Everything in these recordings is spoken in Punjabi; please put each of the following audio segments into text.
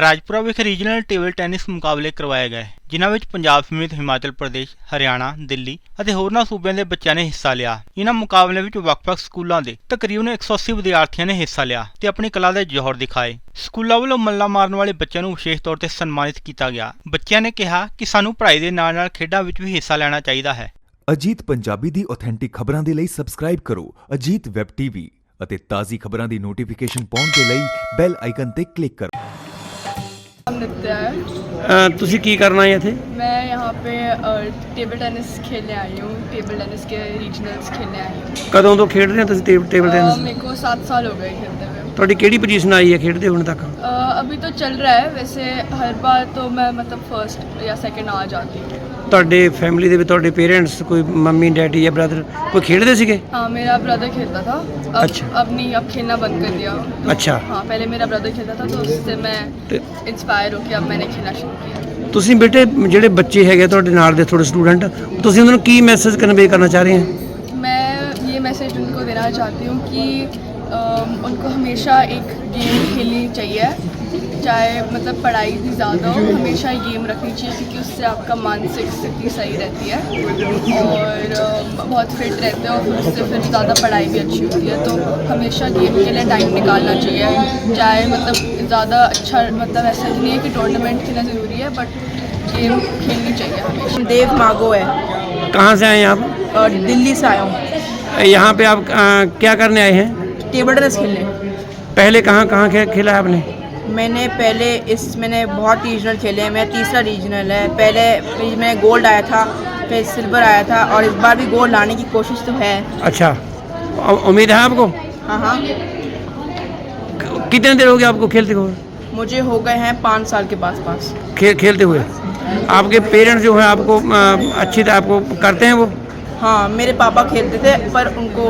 ਰਾਜਪੁਰਾ ਵਿਖੇ ਰੀਜਨਲ ਟੇਬਲ ਟੈਨਿਸ ਮੁਕਾਬਲੇ ਕਰਵਾਏ ਗਏ, ਜਿਨ੍ਹਾਂ ਵਿੱਚ ਪੰਜਾਬ ਸਮੇਤ ਹਿਮਾਚਲ ਪ੍ਰਦੇਸ਼, ਹਰਿਆਣਾ, ਦਿੱਲੀ ਅਤੇ ਹੋਰਨਾਂ ਸੂਬਿਆਂ ਦੇ ਬੱਚਿਆਂ ਨੇ ਹਿੱਸਾ ਲਿਆ। ਇਹਨਾਂ ਮੁਕਾਬਲਿਆਂ ਵਿੱਚ ਵੱਖ-ਵੱਖ ਸਕੂਲਾਂ ਦੇ ਤਕਰੀਬਨ 180 ਵਿਦਿਆਰਥੀਆਂ ਨੇ ਹਿੱਸਾ ਲਿਆ ਤੇ ਆਪਣੀ ਕਲਾ ਦੇ ਜੋਹਰ ਦਿਖਾਏ। ਸਕੂਲਾਂ ਵੱਲੋਂ ਮੱਲਾ ਮਾਰਨ ਵਾਲੇ ਬੱਚਿਆਂ ਨੂੰ ਵਿਸ਼ੇਸ਼ ਤੌਰ ਤੇ ਸਨਮਾਨਿਤ ਕੀਤਾ ਗਿਆ। ਬੱਚਿਆਂ ਨੇ ਕਿਹਾ ਕਿ ਸਾਨੂੰ ਪੜ੍ਹਾਈ ਦੇ ਨਾਲ-ਨਾਲ ਖੇਡਾਂ ਵਿੱਚ ਵੀ ਹਿੱਸਾ ਲੈਣਾ ਚਾਹੀਦਾ ਹੈ। ਅਜੀਤ ਪੰਜਾਬੀ ਦੀ ਆਥੈਂਟਿਕ ਖਬਰਾਂ ਦੇ ਲਈ ਸਬਸਕ੍ਰਾਈਬ ਕਰੋ ਅਜੀਤ ਵੈਬ ਟੀਵੀ ਅਤੇ ਤਾਜ਼ੀ ਖਬਰਾਂ ਦੀ ਨੋਟੀਫਿਕੇਸ਼ਨ ਪਾਉਣ ਦੇ ਲਈ ਬੈਲ ਆਈਕਨ ਤੇ ਕਲਿੱਕ ਕਰੋ। नाम नित्या है ਅ, ਤੁਸੀਂ ਕੀ ਕਰਨਾ ਹੈ ਇੱਥੇ मैं यहाँ पे अ, टेबल टेनिस खेलने आई हूँ टेबल टेनिस के रीजनल्स खेलने आई हूँ ਕਦੋਂ ਤੋਂ ਖੇਡ ਰਹੇ ਹੋ ਤੁਸੀਂ ਟੇਬ- ਟੇਬਲ अ, ਟੈਨਿਸ मेरे को सात साल हो गए खेलते हुए ਤੁਹਾਡੀ ਕਿਹੜੀ ਪੋਜੀਸ਼ਨ ਆਈ ਹੈ ਖੇਡਦੇ ਹੁਣ ਤੱਕ अ, अभी तो चल रहा है वैसे हर बार तो मैं मतलब फर्स्ट या सेकंड आ जाती हूँ ਤੁਹਾਡੇ ਫੈਮਿਲੀ ਦੇ ਵਿੱਚ ਤੁਹਾਡੇ ਪੇਰੈਂਟਸ ਕੋਈ ਮੰਮੀ ਡੈਡੀ ਜਾਂ ਬ੍ਰਦਰ ਕੋਈ ਖੇਡਦੇ ਸੀਗੇ हाँ मेरा ब्रदर खेलता था अब अच्छा। अब नहीं अब खेलना बंद कर दिया तो, अच्छा। हाँ पहले मेरा ब्रदर खेलता था तो उससे मैं ਤੇ इंस्पायर होकर अब मैंने खेलना शुरू किया ਤੁਸੀਂ ਬੇਟੇ ਜਿਹੜੇ ਬੱਚੇ ਹੈਗੇ ਤੁਹਾਡੇ ਨਾਲ ਦੇ ਥੋੜੇ ਸਟੂਡੈਂਟ ਤੁਸੀਂ ਉਹਨਾਂ ਨੂੰ ਕੀ ਮੈਸੇਜ ਕਨਵੇ ਕਰਨਾ ਚਾਹ ਰਹੇ ਹੋ मैं ये मैसेज उनको देना चाहती हूँ कि अम, उनको हमेशा एक गेम खेलनी चाहिए चाहे मतलब पढ़ाई भी ज़्यादा हो हमेशा गेम रखनी चाहिए क्योंकि उससे आपका मानसिक स्थिति सही रहती है। और बहुत फिट रहते हैं और उससे फिर ज़्यादा पढ़ाई भी अच्छी होती है। तो हमेशा गेम के लिए टाइम निकालना चाहिए। चाहे मतलब ज़्यादा अच्छा मतलब ऐसा नहीं है कि टूर्नामेंट खेलना ज़रूरी है बट गेम खेलनी चाहिए हमेशा। देव मागो है। कहाँ से आए हैं आप? और दिल्ली से आया हूँ। यहाँ पे आप अ, क्या करने आए हैं? टेबल टेनिस खेलने। पहले कहाँ कहाँ खे, खेला है आपने? मैंने पहले इस मैंने बहुत रीजनल खेले हैं। मेरा तीसरा रीजनल है। पहले फिर मैं गोल्ड आया था फिर सिल्वर आया था और इस बार भी गोल्ड लाने की कोशिश तो है। अच्छा। उम्मीद है आपको? हाँ हाँ। कितने देर हो गया आपको खेलते हुए? मुझे हो गए हैं पाँच साल के पास पास खे, खेलते हुए। आपके पेरेंट्स जो हैं आपको अच्छी तरह आपको करते हैं वो? हाँ मेरे पापा खेलते थे पर उनको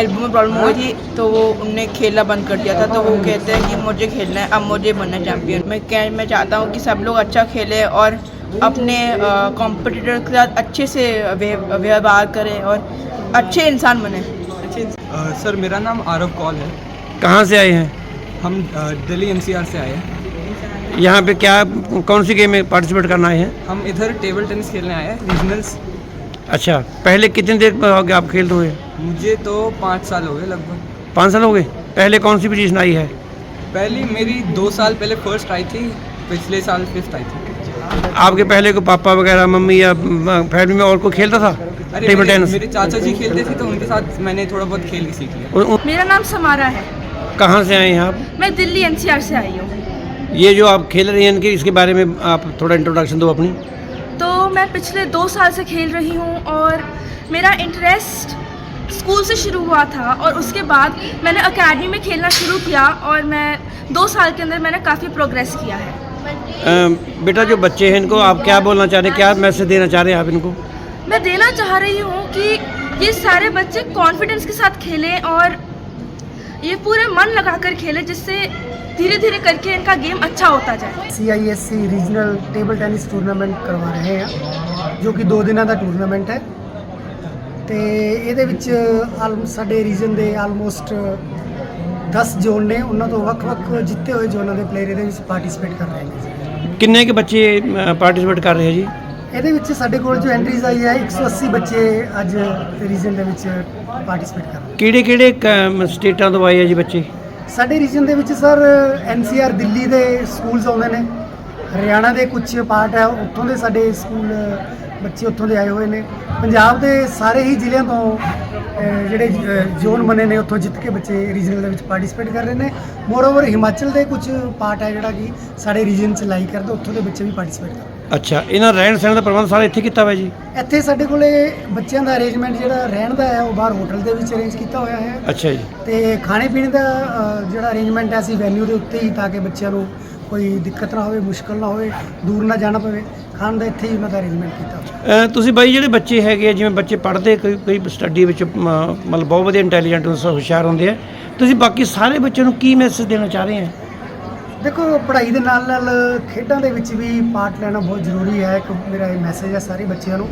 एल्बो में प्रॉब्लम हुई थी तो वो उनने खेलना बंद कर दिया था तो वो कहते हैं कि मुझे खेलना है अब मुझे बनना है चैम्पियन मैं कह मैं चाहता हूँ कि सब लोग अच्छा खेलें और अपने कॉम्पिटिटर के साथ अच्छे से व्यवहार करें और अच्छे इंसान बने। सर मेरा नाम आरव कौल है। कहाँ से आए हैं? हम दिल्ली एनसीआर से आए हैं। यहाँ पे क्या कौन सी गेम में पार्टिसिपेट करना आए हैं? हम इधर टेबल टेनिस खेलने आए हैं रीजनल्स अच्छा पहले कितने देर हो गया आप खेलते हुए मुझे तो पाँच साल हो गए लगभग। पाँच साल हो गए? पहले कौन सी पोजीशन आई है? पहली मेरी दो साल पहले फ़र्स्ट आई थी पिछले साल फिफ्थ आई थी। आपके पहले को पापा वगैरह मम्मी या फैमिली में और कोई खेलता था? टेबल मेरे, टेनिस मेरे चाचा जी खेलते थे तो उनके साथ मैंने थोड़ा बहुत खेल सीख लिया। मेरा नाम समारा है। कहाँ से आए हैं आप? मैं दिल्ली एनसीआर से आई हूँ। ये जो आप खेल रही हैं इनके इसके बारे में आप थोड़ा इंट्रोडक्शन दो अपनी। मैं पिछले दो साल से खेल रही हूँ और मेरा इंटरेस्ट स्कूल से शुरू हुआ था और उसके बाद मैंने अकेडमी में खेलना शुरू किया और मैं दो साल के अंदर मैंने काफ़ी प्रोग्रेस किया है। बेटा जो बच्चे हैं इनको आप क्या बोलना चाह रहे हैं? क्या मैसेज देना चाह रहे हैं आप इनको? मैं देना चाह रही हूँ कि ये सारे बच्चे कॉन्फिडेंस के साथ खेलें और ये पूरे मन लगाकर खेलें जिससे धीरे धीरे करके इनका गेम अच्छा होता जाए C I S C regional table tennis tournament ਕਰਵਾ ਰਹੇ ਹਾਂ ਜੋ ਕਿ 2 ਦਿਨਾਂ ਦਾ ਟੂਰਨਾਮੈਂਟ ਹੈ ਤੇ ਇਹਦੇ ਵਿੱਚ ਆਲ ਸਾਡੇ ਰੀਜਨ ਦੇ ਆਲਮੋਸਟ 10 ਜ਼ੋਨ ਨੇ ਉਹਨਾਂ ਤੋਂ ਵੱਖ-ਵੱਖ ਜਿੱਤੇ ਹੋਏ ਜ਼ੋਨਾਂ ਦੇ ਪਲੇਅਰ ਇਹਦੇ ਵਿੱਚ ਪਾਰਟਿਸਿਪੇਟ ਕਰ ਰਹੇ ਨੇ ਜੀ। ਕਿੰਨੇ ਕੇ ਬੱਚੇ ਪਾਰਟਿਸਿਪੇਟ ਕਰ ਰਹੇ ਹੈ ਜੀ ਇਹਦੇ ਵਿੱਚ ਸਾਡੇ ਕੋਲ ਜੋ ਐਂਟਰੀਜ਼ ਆਈ ਹੈ 180 ਬੱਚੇ ਅੱਜ ਰੀਜਨ ਦੇ ਵਿੱਚ ਪਾਰਟਿਸਿਪੇਟ ਕਰ ਰਹੇ ਕਿਹੜੇ ਕਿਹੜੇ ਸਟੇਟਾਂ ਤੋਂ ਆਏ ਆ ਜੀ ਬੱਚੇ? ਸਾਡੇ ਰੀਜਨ ਦੇ ਵਿੱਚ ਸਰ ਐਨਸੀਆਰ ਦਿੱਲੀ ਦੇ ਸਕੂਲਸ ਆਉਂਦੇ ਨੇ। ਹਰਿਆਣਾ ਦੇ ਕੁਝ ਪਾਰਟ ਹੈ ਉੱਥੋਂ ਦੇ ਸਾਡੇ ਸਕੂਲ ਬੱਚੇ ਉੱਥੋਂ ਦੇ ਆਏ ਹੋਏ ਨੇ। ਪੰਜਾਬ ਦੇ ਸਾਰੇ ਹੀ ਜ਼ਿਲ੍ਹਿਆਂ ਤੋਂ ਅਹ, ਜਿਹੜੇ ਜ਼ੋਨ ਬਣੇ ਨੇ ਉੱਥੋਂ ਜਿੱਤ ਕੇ ਬੱਚੇ ਰੀਜਨਲ ਦੇ ਵਿੱਚ ਪਾਰਟਿਸਿਪੇਟ ਕਰ ਰਹੇ ਨੇ। ਮੋਰਓਵਰ ਹਿਮਾਚਲ ਦੇ ਕੁਝ ਪਾਰਟ ਹੈ ਜਿਹੜਾ ਕਿ ਸਾਡੇ ਰੀਜਨ ਚ ਲਾਈ ਕਰਦੇ ਉੱਥੋਂ ਦੇ ਬੱਚੇ ਵੀ ਪਾਰਟਿਸਿਪੇਟ ਕਰ ਰਹੇ ਅੱਛਾ ਇਹਨਾਂ ਰਹਿਣ ਸਹਿਣ ਦਾ ਪ੍ਰਬੰਧ ਸਾਰਾ ਇੱਥੇ ਕੀਤਾ ਹੋਇਆ ਜੀ। ਇੱਥੇ ਸਾਡੇ ਕੋਲੇ ਬੱਚਿਆਂ ਦਾ ਅਰੇਂਜਮੈਂਟ ਜਿਹੜਾ ਰਹਿਣ ਦਾ ਹੈ ਉਹ ਬਾਹਰ ਹੋਟਲ ਦੇ ਵਿੱਚ ਅਰੇਂਜ ਕੀਤਾ ਹੋਇਆ ਹੈ। ਅੱਛਾ ਜੀ। ਤੇ ਖਾਣੇ ਪੀਣੇ ਦਾ ਅ, ਜਿਹੜਾ ਅਰੇਂਜਮੈਂਟ ਹੈ ਅਸੀਂ ਵੈਨਿਊ ਦੇ ਉੱਤੇ ਹੀ ਤਾਂ ਕਿ ਬੱਚਿਆਂ ਨੂੰ ਕੋਈ ਦਿੱਕਤ ਨਾ ਹੋਵੇ ਮੁਸ਼ਕਲ ਨਾ ਹੋਵੇ ਦੂਰ ਨਾ ਜਾਣਾ ਪਵੇ ਖਾਣ ਦਾ ਇੱਥੇ ਹੀ ਉਹਨਾਂ ਦਾ ਅਰੇਂਜਮੈਂਟ ਕੀਤਾ ਹੋਇਆ। ਤੁਸੀਂ ਬਾਈ ਜਿਹੜੇ ਬੱਚੇ ਹੈਗੇ ਆ ਜਿਵੇਂ ਬੱਚੇ ਪੜ੍ਹਦੇ ਕੋਈ ਕੋਈ ਸਟੱਡੀ ਵਿੱਚ ਮ, ਮਤਲਬ ਬਹੁਤ ਵਧੀਆ ਇੰਟੈਲੀਜੈਂਟ ਹੁਸ਼ਿਆਰ ਹੁੰਦੇ ਆ ਤੁਸੀਂ ਬਾਕੀ ਸਾਰੇ ਬੱਚਿਆਂ ਨੂੰ ਕੀ ਮੈਸੇਜ ਦੇਣਾ ਚਾਹ ਰਹੇ ਆ? ਦੇਖੋ ਪੜ੍ਹਾਈ ਦੇ ਨਾਲ ਨਾਲ ਖੇਡਾਂ ਦੇ ਵਿੱਚ ਵੀ ਪਾਰਟ ਲੈਣਾ ਬਹੁਤ ਜ਼ਰੂਰੀ ਹੈ। ਇੱਕ ਮੇਰਾ ਇਹ ਮੈਸੇਜ ਹੈ ਸਾਰੇ ਬੱਚਿਆਂ ਨੂੰ।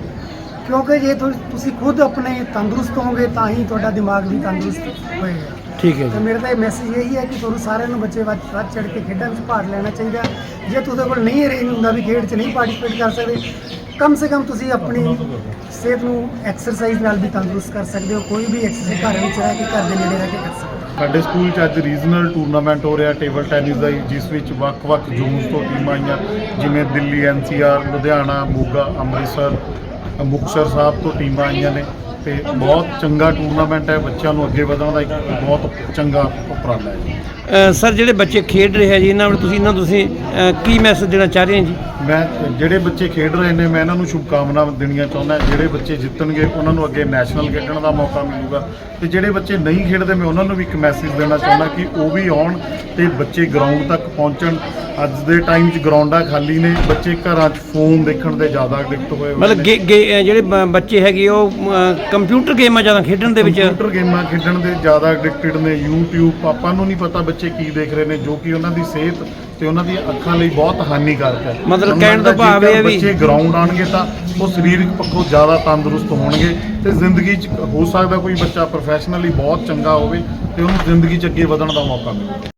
ਕਿਉਂਕਿ ਜੇ ਤੁ- ਤੁਸੀਂ ਖੁਦ ਆਪਣੇ ਤੰਦਰੁਸਤ ਹੋਵੋਗੇ ਤਾਂ ਹੀ ਤੁਹਾਡਾ ਦਿਮਾਗ ਵੀ ਤੰਦਰੁਸਤ ਹੋਏਗਾ। ਠੀਕ ਹੈ ਤਾਂ ਜੀ ਮੇਰਾ ਤਾਂ ਇਹ ਮੈਸੇਜ ਇਹੀ ਹੈ ਕਿ ਤੁਹਾਨੂੰ ਸਾਰਿਆਂ ਨੂੰ ਬੱਚੇ ਵੱਧ ਵੱਧ ਚੜ ਕੇ ਖੇਡਾਂ ਵਿੱਚ ਭਾਗ ਲੈਣਾ ਚਾਹੀਦਾ। ਜੇ ਤੁਹਾਡੇ ਕੋਲ ਨਹੀਂ ਅਰੇਂਜ ਹੁੰਦਾ ਵੀ ਖੇਡ 'ਚ ਨਹੀਂ ਪਾਰਟਿਸਿਪੇਟ ਕਰ ਸਕਦੇ ਕਮ ਸੇ ਕਮ ਤੁਸੀਂ ਆਪਣੀ ਸਿਹਤ ਨੂੰ ਐਕਸਰਸਾਈਜ਼ ਨਾਲ ਵੀ ਤੰਦਰੁਸਤ ਕਰ ਸਕਦੇ ਹੋ। ਕੋਈ ਵੀ ਐਕਸਰਸਾਈਜ਼ ਘਰ ਵਿੱਚ ਰਹਿ ਕੇ ਘਰ ਦੇ ਨੇੜੇ ਰਹਿ ਕੇ ਕਰ ਸਕਦੇ ਹੋ। ਸਾਡੇ ਸਕੂਲ 'ਚ ਅੱਜ ਰੀਜਨਲ ਟੂਰਨਾਮੈਂਟ ਹੋ ਰਿਹਾ ਟੇਬਲ ਟੈਨਿਸ ਦਾ ਜੀ, ਜਿਸ ਵਿੱਚ ਵੱਖ-ਵੱਖ ਜ਼ੋਨਸ ਤੋਂ ਟੀਮਾਂ ਆਈਆਂ ਜਿਵੇਂ ਦਿੱਲੀ ਐਨਸੀਆਰ ਲੁਧਿਆਣਾ ਮੋਗਾ ਅੰਮ੍ਰਿਤਸਰ ਮੁਕਤਸਰ ਸਾਹਿਬ ਤੋਂ ਟੀਮਾਂ ਆਈਆਂ ਨੇ। ਤੇ ਬਹੁਤ ਚੰਗਾ ਟੂਰਨਾਮੈਂਟ ਹੈ ਬੱਚਿਆਂ ਨੂੰ ਅੱਗੇ ਵਧਣ ਦਾ ਇੱਕ ਬਹੁਤ ਚੰਗਾ ਉਪਰਾਲਾ ਹੈ ਜੀ। ਸਰ ਜਿਹੜੇ ਬੱਚੇ ਖੇਡ ਰਹੇ ਆ ਜੀ ਇਹਨਾਂ ਨੂੰ ਤੁਸੀਂ ਇਹਨਾਂ ਨੂੰ ਤੁਸੀਂ ਅ, ਕੀ ਮੈਸੇਜ ਦੇਣਾ ਚਾਹ ਰਹੇ ਹੋ ਜੀ? ਮੈਂ ਜਿਹੜੇ ਬੱਚੇ ਖੇਡ ਰਹੇ ਨੇ ਮੈਂ ਇਹਨਾਂ ਨੂੰ ਸ਼ੁਭਕਾਮਨਾਵਾਂ ਦੇਣੀਆਂ ਚਾਹੁੰਦਾ ਜਿਹੜੇ ਬੱਚੇ ਜਿੱਤਣਗੇ ਉਹਨਾਂ ਨੂੰ ਅੱਗੇ ਨੈਸ਼ਨਲ ਖੇਡਣ ਦਾ ਮੌਕਾ ਮਿਲੂਗਾ। ਤੇ ਜਿਹੜੇ ਬੱਚੇ ਨਹੀਂ ਖੇਡਦੇ ਮੈਂ ਉਹਨਾਂ ਨੂੰ ਵੀ ਇੱਕ ਮੈਸੇਜ ਦੇਣਾ ਚਾਹੁੰਦਾ ਕਿ ਉਹ ਵੀ ਆਉਣ ਤੇ ਬੱਚੇ ਗਰਾਊਂਡ ਤੱਕ ਪਹੁੰਚਣ। ਅੱਜ ਦੇ ਟਾਈਮ 'ਚ ਗਰਾਊਂਡਾਂ ਖਾਲੀ ਨੇ ਬੱਚੇ ਘਰਾਂ 'ਚ ਫੋਨ ਦੇਖਣ ਦੇ ਜ਼ਿਆਦਾ ਐਡਿਕਟ ਹੋਏ ਹੋਏ ਮਤਲਬ ਨੇ। ਗੇ- ਗੇ- ਅ, ਜਿਹੜੇ ਬ- ਬੱਚੇ ਹੈਗੇ ਉਹ ਅ, ਕੰਪਿਊਟਰ ਗੇਮਾਂ ਜ਼ਿਆਦਾ ਖੇਡਣ ਦੇ ਵਿੱਚ। ਕੰਪਿਊਟਰ ਗੇਮਾਂ ਖੇਡਣ ਦੇ ਜ਼ਿਆਦਾ ਐਡਿਕਟਡ ਨੇ YouTube ਆਪਾਂ ਨੂੰ ਨਹੀਂ ਪਤਾ ਬੱਚੇ ਕੀ ਦੇਖ ਰਹੇ ਨੇ ਜੋ ਕਿ ਉਹਨਾਂ ਦੀ ਸਿਹਤ ਤੇ ਉਹਨਾਂ ਦੀਆਂ ਅੱਖਾਂ ਲਈ ਬਹੁਤ ਹਾਨੀਕਾਰਕ ਹੈ। ਮਤਲਬ ਕਹਿਣ ਦਾ ਭਾਵ ਇਹ ਹੈ ਵੀ- ਬੱਚੇ ਗਰਾਊਂਡ ਆਣਗੇ ਤਾਂ ਉਹ ਸਰੀਰਕ ਪੱਖੋਂ ਜ਼ਿਆਦਾ ਤੰਦਰੁਸਤ ਹੋਣਗੇ ਤੇ ਜ਼ਿੰਦਗੀ 'ਚ ਹੋ ਸਕਦਾ ਕੋਈ ਬੱਚਾ ਪ੍ਰੋਫੈਸ਼ਨਲੀ ਬਹੁਤ ਚੰਗਾ ਹੋਵੇ ਤੇ ਉਹਨੂੰ ਜ਼ਿੰਦਗੀ 'ਚ ਅੱਗੇ ਵਧਣ ਦਾ ਮੌਕਾ ਮਿਲੇ।